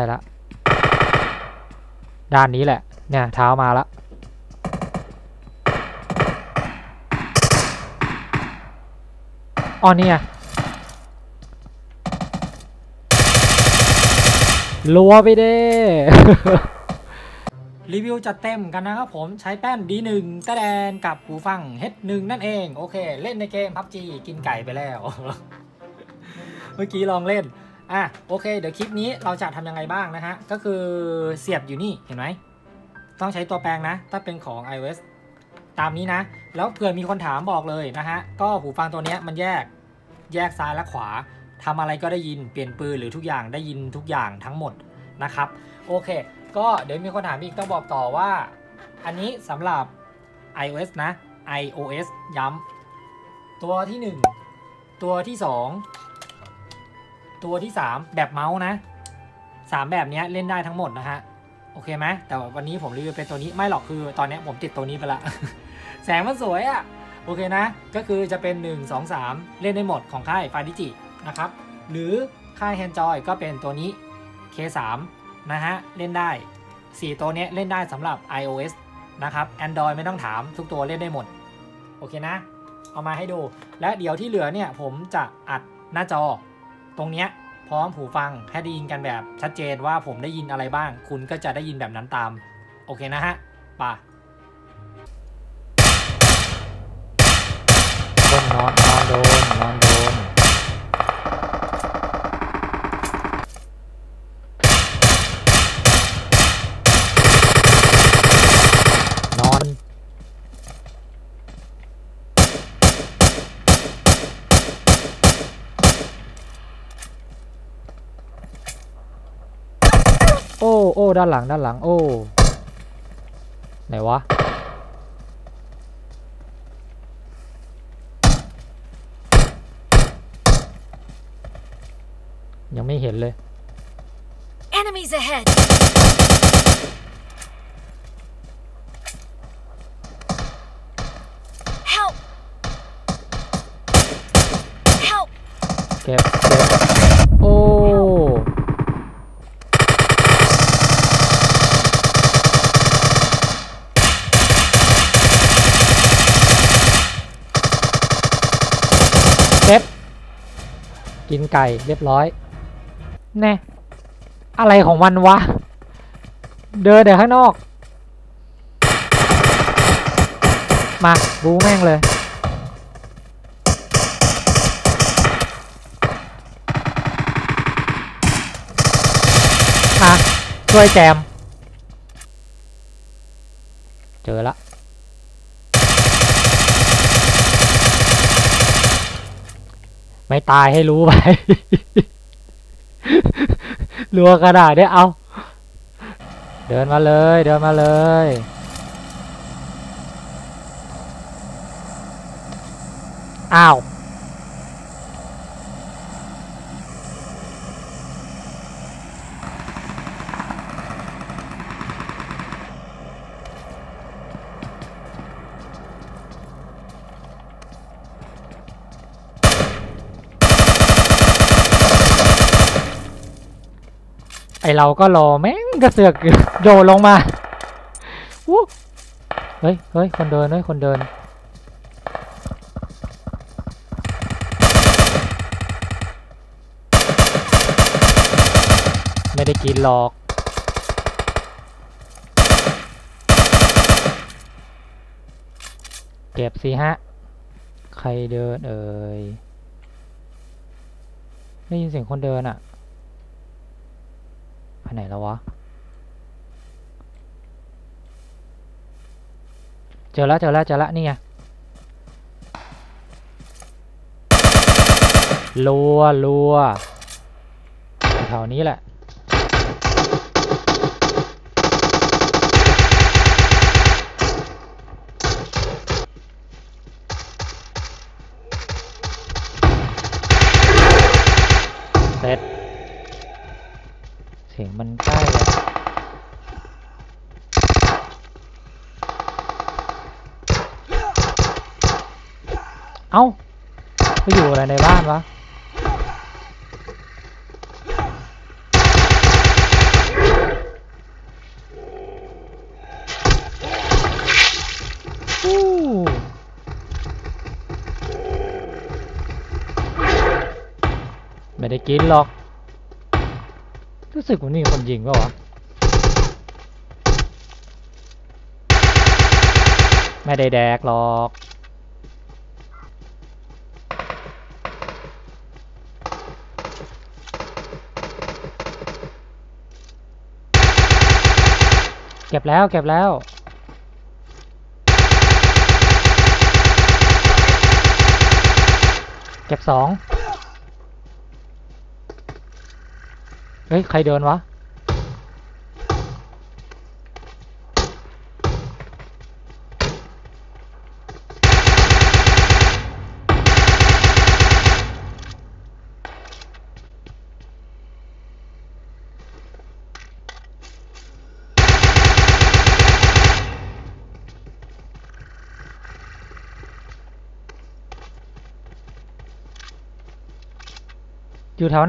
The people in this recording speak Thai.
ได้ละ ด้านนี้แหละ เนี่ย เท้ามาละอ๋อเนี่ยลัวไปเด้รีวิวจัดเต็มกันนะครับผมใช้แป้น D1 ตะแดนกับหูฟัง H1 นั่นเอง โอเค เล่นในเกม PUBG กินไก่ไปแล้ว เมื่อกี้ลองเล่น อะโอเค เดี๋ยวคลิปนี้เราจะทำยังไงบ้างนะฮะ ก็คือเสียบอยู่นี่เห็นไหม ต้องใช้ตัวแปลงนะ ถ้าเป็นของ iOS ตามนี้นะ แล้วเผื่อมีคนถามบอกเลยนะฮะ ก็หูฟังตัวนี้มันแยกแยกซ้ายและขวาทำอะไรก็ได้ยินเปลี่ยนปืนหรือทุกอย่างได้ยินทุกอย่างทั้งหมดนะครับ โอเค ก็เดี๋ยวมีคนถามอีกต้องบอกต่อว่า อันนี้สำหรับ iOS นะ iOS ย้ำตัวที่ 1 ตัวที่ 2 ตัวที่ 3 แบบเมาส์นะ 3 แบบนี้เล่นได้ทั้งหมดนะฮะ โอเคไหมแต่วันนี้ผมรีวิวเป็นตัวนี้ไม่หรอกคือตอนนี้ผมติดตัวนี้ไปละ แสงมันสวยอะ่ะ โอเคนะ ก็คือจะเป็น 1 2 3 เล่นได้หมดของค่ายฟาดิจินะครับ หรือค่าย Handjoy ก็เป็นตัวนี้ K3 นะฮะ เล่นได้ 4 ตัวนี้เล่นได้สำหรับ iOS นะครับ Android ไม่ต้องถามทุกตัวเล่นได้หมด โอเคนะ เอามาให้ดู และเดี๋ยวที่เหลือเนี่ยผมจะอัดหน้าจอ ตรงเนี้ยพร้อมหูฟังให้ได้ยินกันแบบชัดเจนว่าผมได้ยินอะไรบ้าง คุณก็จะได้ยินแบบนั้นตาม โอเคนะฮะป่ะนอนนอนโดนนอนโดนนอน โอ้โอ้ด้านหลังด้านหลังโอ้ไหนวะยังไม่เห็นเลย Enemies ahead! Help! Help! เก็บเก็บโอ้ เก็บกินไก่เรียบร้อย แน่ อะไรของมันวะ เดินเดี๋ยวข้างนอก มาบูแม่งเลย มาช่วยแจม เจอละ ไม่ตายให้รู้ไปรัวกระดาษเนี่ยเอา เดินมาเลย เดินมาเลย อ้าว ไอเราก็รอแม่งกระเสือกโดดลงมาวู้เฮ้ยเฮ้ยคนเดินเฮ้ยคนเดิน ไม่ได้กินหรอกเก็บสิฮะ ใครเดินเอ่ยได้ยินเสียงคนเดินอะ ไปไหนแล้ววะ เจอแล้วเจอแล้วเจอแล้วนี่ไงรัวรัวแถวนี้แหละียงมันใกล้เลยเอ้าไปอยู่อะไรในบ้านวะไม่ได้กินหรอก รู้สึกว่านี่คนยิงก็วะ ไม่ได้แดกหรอกเก็บแล้วเก็บแล้ว เก็บสอง เฮ้ย ใครเดินวะ อยู่แถวไหน